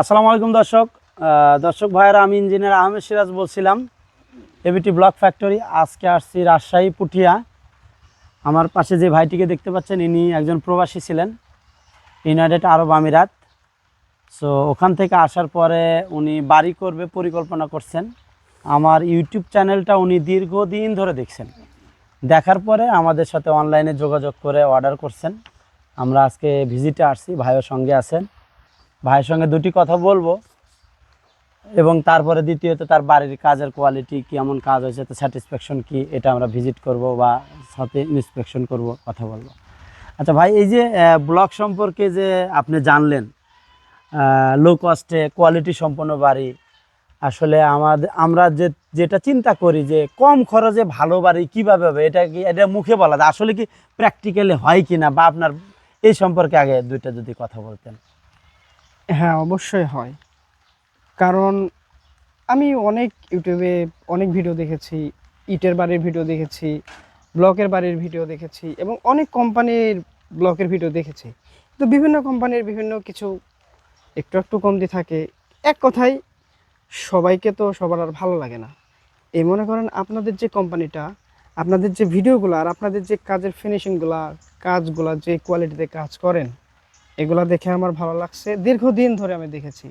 আসসালামু আলাইকুম দর্শক। দর্শক ভাইয়েরা, আমি ইঞ্জিনিয়ার আহমেদ সিরাজ বলছিলাম এবিটি ব্লক ফ্যাক্টরি। আজকে আসছি রাজশাহী, পুঠিয়া। আমার পাশে যে ভাইটিকে দেখতে পাচ্ছেন, ইনি একজন প্রবাসী ছিলেন, ইউনাইটেড আরব আমিরাত। সো ওখান থেকে আসার পরে উনি বাড়ি করবে, পরিকল্পনা করছেন। আমার ইউটিউব চ্যানেলটা উনি দীর্ঘদিন ধরে দেখছেন। দেখার পরে আমাদের সাথে অনলাইনে যোগাযোগ করে অর্ডার করছেন। আমরা আজকে ভিজিটে আসছি ভাইয়ের সঙ্গে আছেন। ভাইয়ের সঙ্গে দুটি কথা বলব এবং তারপরে দ্বিতীয়ত তার বাড়ির কাজের কোয়ালিটি কেমন কাজ হয়েছে, তো স্যাটিসফ্যাকশন কি, এটা আমরা ভিজিট করব বা সাথে ইন্সপেকশন করব, কথা বলব। আচ্ছা ভাই, এই যে ব্লক সম্পর্কে যে আপনি জানলেন লো কস্টে কোয়ালিটি সম্পন্ন বাড়ি, আসলে আমাদের আমরা যে, যেটা চিন্তা করি যে কম খরচে ভালো বাড়ি কীভাবে হবে, এটা কি, এটা মুখে বলা আসলে কি প্র্যাকটিক্যালি হয় কি না বা আপনার এই সম্পর্কে আগে দুইটা যদি কথা বলতেন। হ্যাঁ অবশ্যই হয়। কারণ আমি অনেক ইউটিউবে অনেক ভিডিও দেখেছি, ইটের বাড়ির ভিডিও দেখেছি, ব্লকের বাড়ির ভিডিও দেখেছি এবং অনেক কোম্পানির ব্লকের ভিডিও দেখেছি। তো বিভিন্ন কোম্পানির বিভিন্ন কিছু একটু একটু কমতি থাকে। এক কথায়, সবাইকে তো সবার আর ভালো লাগে না। এই মনে করেন আপনাদের যে কোম্পানিটা আপনাদের যে ভিডিওগুলো আর আপনাদের যে কাজের ফিনিশিংগুলা কাজগুলো যে কোয়ালিটিতে কাজ করেন এগুলা দেখে আমার ভালো লাগছে। দীর্ঘদিন ধরে আমি দেখেছি।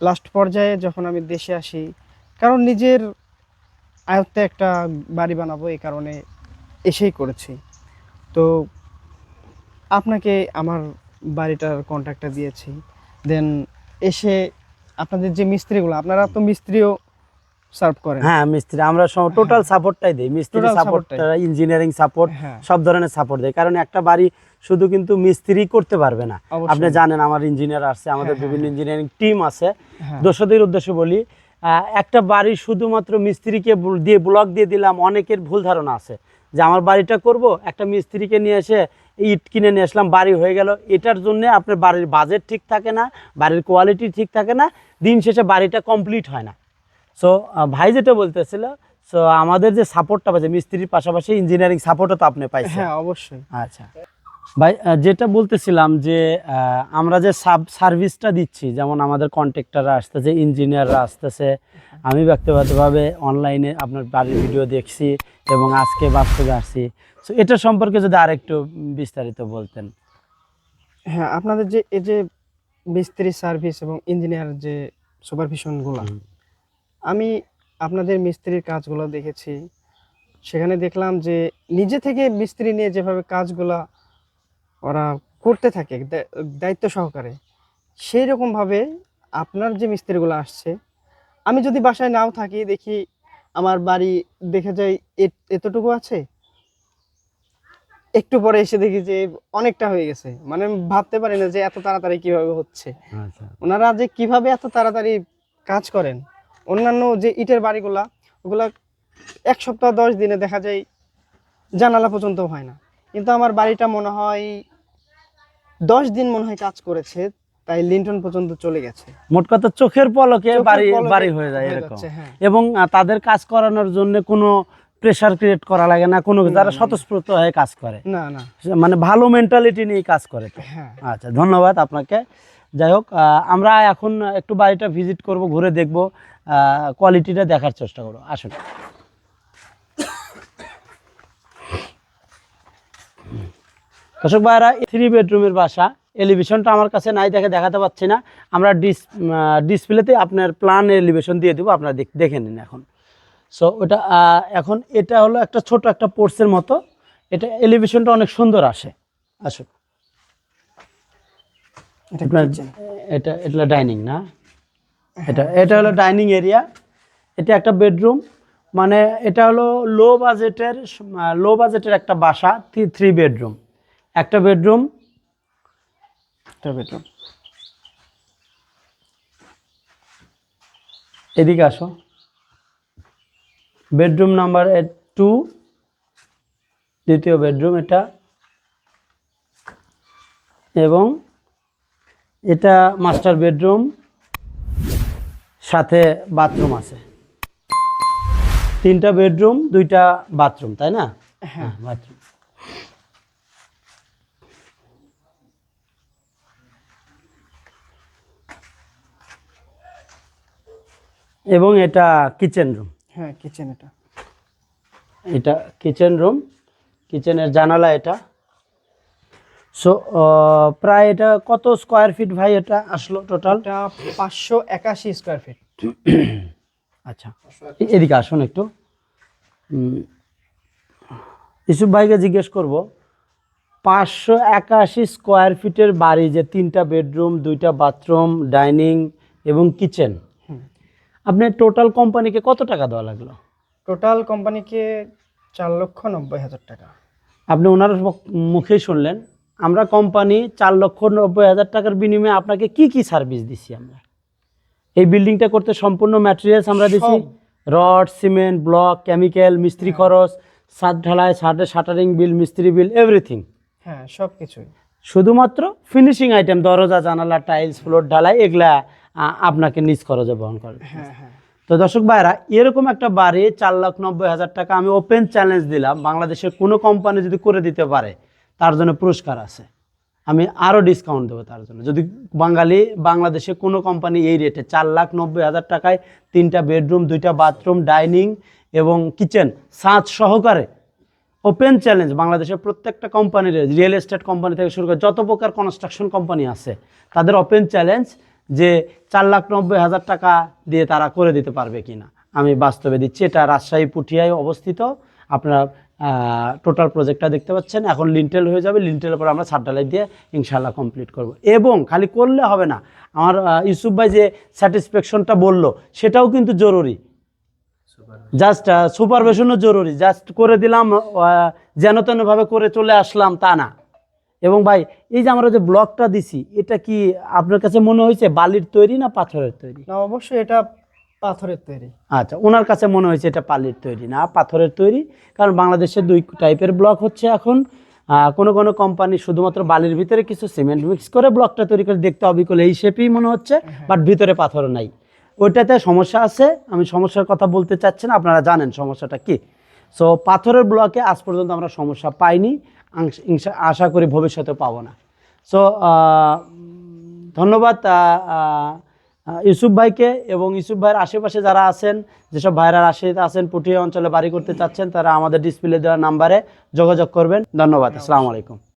লাস্ট পর্যায়ে যখন আমি দেশে আসি, কারণ নিজের আয়ত্তে একটা বাড়ি বানাবো এই কারণে এসেই করেছি। তো আপনাকে আমার বাড়িটার কন্ট্যাক্টটা দিয়েছি। দেন এসে আপনাদের যে মিস্ত্রিগুলো, আপনারা তো মিস্ত্রিও সার্ভ করেন। হ্যাঁ মিস্ত্রি আমরা টোটাল সাপোর্টটাই দিই। মিস্ত্রি সাপোর্ট ইঞ্জিনিয়ারিং সাপোর্ট হ্যাঁ। সব ধরনের সাপোর্ট দেয়। কারণ একটা বাড়ি শুধু কিন্তু মিস্ত্রি করতে পারবে না। আপনি জানেন আমার ইঞ্জিনিয়ার আছে আমাদের হ্যাঁ, হ্যাঁ, বিভিন্ন ইঞ্জিনিয়ারিং টিম আছে। হ্যাঁ। দর্শকদের উদ্দেশ্যে বলি একটা বাড়ি শুধুমাত্র মিস্ত্রিকে দিয়ে ব্লক দিয়ে দিলাম অনেকের ভুল ধারণা আছে। যে আমার বাড়িটা করব একটা মিস্ত্রিকে নিয়ে এসে ইট কিনে নিয়ে আসলাম বাড়ি হয়ে গেল। এটার জন্য আপনার বাড়ির বাজেট ঠিক থাকে না বাড়ির কোয়ালিটি ঠিক থাকে না দিন শেষে বাড়িটা কমপ্লিট হয় না। সো ভাই যেটা বলতেছিল সো আমাদের যে সাপোর্টটা পাচ্ছে মিস্ত্রির পাশাপাশি ইঞ্জিনিয়ারিং সাপোর্টও তো আপনি পাইছেন। হ্যাঁ অবশ্যই। আচ্ছা। ভাই যেটা বলতেছিলাম যে আমরা যে সাব সার্ভিসটা দিচ্ছি যেমন আমাদের কন্ট্রাক্টররা আসতেছে ইঞ্জিনিয়াররা আসতেছে আমি ব্যক্তিগতভাবে অনলাইনে আপনার বাড়ির ভিডিও দেখছি এবং আজকে বাস্তবে আসছি। সো এটা সম্পর্কে যদি আরেকটু বিস্তারিত বলতেন। হ্যাঁ আপনাদের যে এই যে মিস্ত্রি সার্ভিস এবং ইঞ্জিনিয়ার যে সুপারভিশনগুলো। আমি আপনাদের মিস্ত্রির কাজগুলো দেখেছি। সেখানে দেখলাম যে নিজে থেকে মিস্ত্রি নিয়ে যেভাবে কাজগুলো ওরা করতে থাকে দায়িত্ব সহকারে সেই রকমভাবে আপনার যে মিস্ত্রিগুলো আসছে আমি যদি বাসায় নাও থাকি দেখি আমার বাড়ি দেখে যাই এতটুকু আছে। একটু পরে এসে দেখি যে অনেকটা হয়ে গেছে। মানে ভাবতে পারি না যে এত তাড়াতাড়ি কীভাবে হচ্ছে। আচ্ছা। ওনারা যে কীভাবে এত তাড়াতাড়ি কাজ করেন অন্যান্য যে ইটের বাড়িগুলা ওগুলা এক সপ্তাহ দশ দিনে দেখা যায় জানালা পর্যন্ত হয় না। কিন্তু আমার বাড়িটা মনে হয় দশ দিন মনে হয় কাজ করেছে তাই লিন্টন পর্যন্ত চলে গেছে। মোট কথা চোখের পলকে বাড়ি বাড়ি হয়ে যায় এরকম। হ্যাঁ। এবং তাদের কাজ করানোর জন্য কোনো প্রেশার ক্রিয়েট করা লাগে না কোনো যারা স্বতঃস্ফূর্ত হয়ে কাজ করে। না না। মানে ভালো মেন্টালিটি নিয়ে কাজ করে হ্যাঁ। আচ্ছা ধন্যবাদ আপনাকে। যাই হোক আমরা এখন একটু বাড়িটা ভিজিট করব ঘুরে দেখব। কোয়ালিটিটা দেখার চেষ্টা করো। আসুন। দর্শক ভাইরা থ্রি বেডরুমের বাসা এলিভেশনটা আমার কাছে নাই দেখে দেখাতে পাচ্ছি না। আমরা ডিস ডিসপ্লেতে আপনার প্ল্যান এলিভেশন দিয়ে দেবো আপনারা দেখে নিন এখন। সো ওটা এখন এটা হলো একটা ছোট একটা পোর্টসের মতো। এটা এলিভেশনটা অনেক সুন্দর আসে। আসুন। এটা এটা এটা ডাইনিং না? এটা এটা হলো ডাইনিং এরিয়া। এটা একটা বেডরুম। মানে এটা হলো লো বাজেটের লো বাজেটের একটা বাসা, থ্রি বেডরুম। একটা বেডরুম একটা বেডরুম। এদিকে আসো। Bedroom number two. দ্বিতীয় বেডরুম এটা। এবং এটা মাস্টার বেডরুম। সাথে বাথরুম আছে। তিনটা বেডরুম দুইটা বাথরুম তাই না? হ্যাঁ।, হ্যাঁ বাথরুম। এবং এটা কিচেন রুম হ্যাঁ কিচেন এটা। এটা কিচেন রুম কিচেনের জানালা এটা। সো প্রায় এটা কত স্কোয়ার ফিট ভাই এটা আসলো টোটাল পাঁচশো একাশি স্কোয়ার ফিট আচ্ছা এদিকে আসুন একটু। ইসুফ ভাইকে জিজ্ঞেস করব পাঁচশো একাশি স্কোয়ার ফিটের বাড়ি যে তিনটা বেডরুম দুইটা বাথরুম ডাইনিং এবং কিচেন আপনি টোটাল কোম্পানিকে কত টাকা দেওয়া লাগল? টোটাল কোম্পানিকে চার লক্ষ নব্বই হাজার টাকা। আপনি ওনার মুখেই শুনলেন আমরা কোম্পানি চার লক্ষ নব্বই হাজার টাকার বিনিময়ে আপনাকে কি কি সার্ভিস দিছি আমরা? এই বিল্ডিংটা করতে সম্পূর্ণ ম্যাটেরিয়ালস আমরা দিছি। সব। রড সিমেন্ট ব্লক কেমিক্যাল মিস্ত্রি খরচ ছাদ ঢালাই ছাদের শাটারিং বিল মিস্ত্রি বিল এভরিথিং হ্যাঁ সব কিছুই শুধুমাত্র ফিনিশিং আইটেম দরজা জানালা টাইলস ফ্লোর ঢালাই এগুলা আপনাকে নিজ খরচে বহন করে হ্যাঁ হ্যাঁ। তো দর্শক ভাইরা এরকম একটা বাড়ি চার লাখ নব্বই হাজার টাকা আমি ওপেন চ্যালেঞ্জ দিলাম। বাংলাদেশের কোনো কোম্পানি যদি করে দিতে পারে তার জন্য পুরস্কার আছে। আমি আরও ডিসকাউন্ট দেবো তার জন্য। যদি বাঙালি, বাংলাদেশে কোনো কোম্পানি এই রেটে চার লাখ নব্বই হাজার টাকায় তিনটা বেডরুম দুইটা বাথরুম ডাইনিং এবং কিচেন সাঁচ সহকারে ওপেন চ্যালেঞ্জ বাংলাদেশের প্রত্যেকটা কোম্পানির রিয়েল এস্টেট কোম্পানি থেকে শুরু করে যত প্রকার কনস্ট্রাকশন কোম্পানি আছে, তাদের ওপেন চ্যালেঞ্জ যে চার লাখ নব্বই হাজার টাকা দিয়ে তারা করে দিতে পারবে কিনা। আমি বাস্তবে দিচ্ছি, এটা রাজশাহী, পুঠিয়ায় অবস্থিত। আপনারা টোটাল প্রজেক্টটা দেখতে পাচ্ছেন। এখন লিন্টেল হয়ে যাবে। লিন্টেলের পর আমরা সাতডালাই দিয়ে ইনশাল্লাহ কমপ্লিট করব। এবং খালি করলে হবে না। আমার ইউসুফ ভাই যে স্যাটিসফ্যাকশনটা বলল সেটাও কিন্তু জরুরি। জাস্ট সুপারভিশনও জরুরি। জাস্ট করে দিলাম যেন তেনভাবে করে চলে আসলাম তা না। এবং ভাই এই যে আমরা যে ব্লকটা দিছি এটা কি আপনার কাছে মনে হয়েছে বালির তৈরি না পাথরের তৈরি? না অবশ্যই এটা পাথরের তৈরি। আচ্ছা ওনার কাছে মনে হয়েছে এটা বালির তৈরি না পাথরের তৈরি কারণ বাংলাদেশে দুই টাইপের ব্লক হচ্ছে এখন। কোনো কোনো কোম্পানি শুধুমাত্র বালির ভিতরে কিছু সিমেন্ট মিক্স করে ব্লকটা তৈরি করে দেখতে অবিকল এই শেপেই মনে হচ্ছে বাট ভিতরে পাথর নাই। ওইটাতে সমস্যা আছে আমি সমস্যার কথা বলতে চাচ্ছি না আপনারা জানেন সমস্যাটা কি। সো পাথরের ব্লকে আজ পর্যন্ত আমরা সমস্যা পাইনি আশা করি ভবিষ্যতে পাবো না। সো ধন্যবাদ ইউসুফ ভাইকে এবং ইউসুফ ভাইয়ের আশেপাশে যারা আছেন, যেসব ভাইরা রাশিয়াতে আছেন, পুটিয়া অঞ্চলে বাড়ি করতে চাচ্ছেন, তারা আমাদের ডিসপ্লে দেওয়া নাম্বারে যোগাযোগ করবেন। ধন্যবাদ, আসসালামু আলাইকুম।